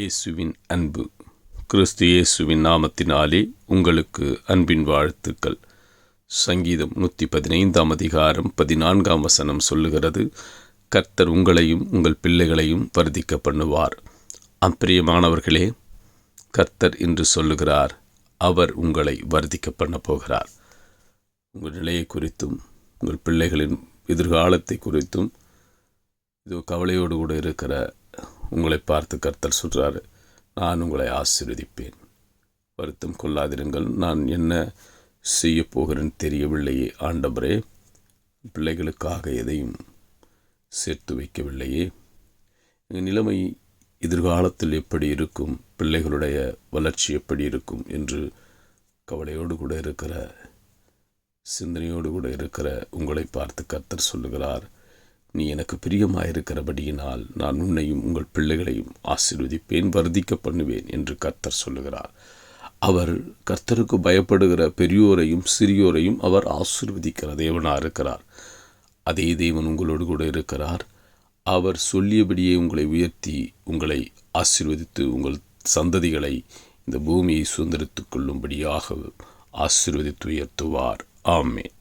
இயேசுவின் அன்பு. கிறிஸ்து இயேசுவின் நாமத்தினாலே உங்களுக்கு அன்பின் வாழ்த்துக்கள். சங்கீதம் நூற்றி பதினைந்தாம் அதிகாரம் பதினான்காம் வசனம் சொல்லுகிறது கர்த்தர் உங்களையும் உங்கள் பிள்ளைகளையும் வர்த்திக்க பண்ணுவார். அப்பிரியமானவர்களே கர்த்தர் என்று சொல்லுகிறார் அவர் உங்களை வர்த்திக்க பண்ண போகிறார். உங்கள் நிலையை குறித்தும் உங்கள் பிள்ளைகளின் எதிர்காலத்தை குறித்தும் இது கவலையோடு கூட இருக்கிற உங்களை பார்த்து கர்த்தர் சொல்கிறாரு நான் உங்களை ஆசீர்வதிப்பேன். வருத்தம் கொள்ளாதிருங்கள் நான் என்ன செய்ய போகிறேன்னு தெரியவில்லையே ஆண்டவரே பிள்ளைகளுக்காக எதையும் சேர்த்து வைக்கவில்லையே. எங்கள் நிலைமை எதிர்காலத்தில் எப்படி இருக்கும் பிள்ளைகளுடைய வளர்ச்சி எப்படி இருக்கும் என்று கவலையோடு கூட இருக்கிற சிந்தனையோடு கூட இருக்கிற உங்களை பார்த்து கர்த்தர் சொல்லுகிறார். நீ எனக்கு பிரியமாயிருக்கிறபடியினால் நான் உன்னையும் உங்கள் பிள்ளைகளையும் ஆசீர்வதிப்பேன் வர்த்திக்க பண்ணுவேன் என்று கர்த்தர் சொல்லுகிறார். அவர் கர்த்தருக்கு பயப்படுகிற பெரியோரையும் சிறியோரையும் அவர் ஆசீர்வதிக்கிற தேவனாக இருக்கிறார். அதே தேவன் உங்களோடு கூட இருக்கிறார். அவர் சொல்லியபடியே உங்களை உயர்த்தி உங்களை ஆசீர்வதித்து உங்கள் சந்ததிகளை இந்த பூமியை சுதந்திரத்துக் கொள்ளும்படியாக ஆசீர்வதித்து உயர்த்துவார். ஆமேன்.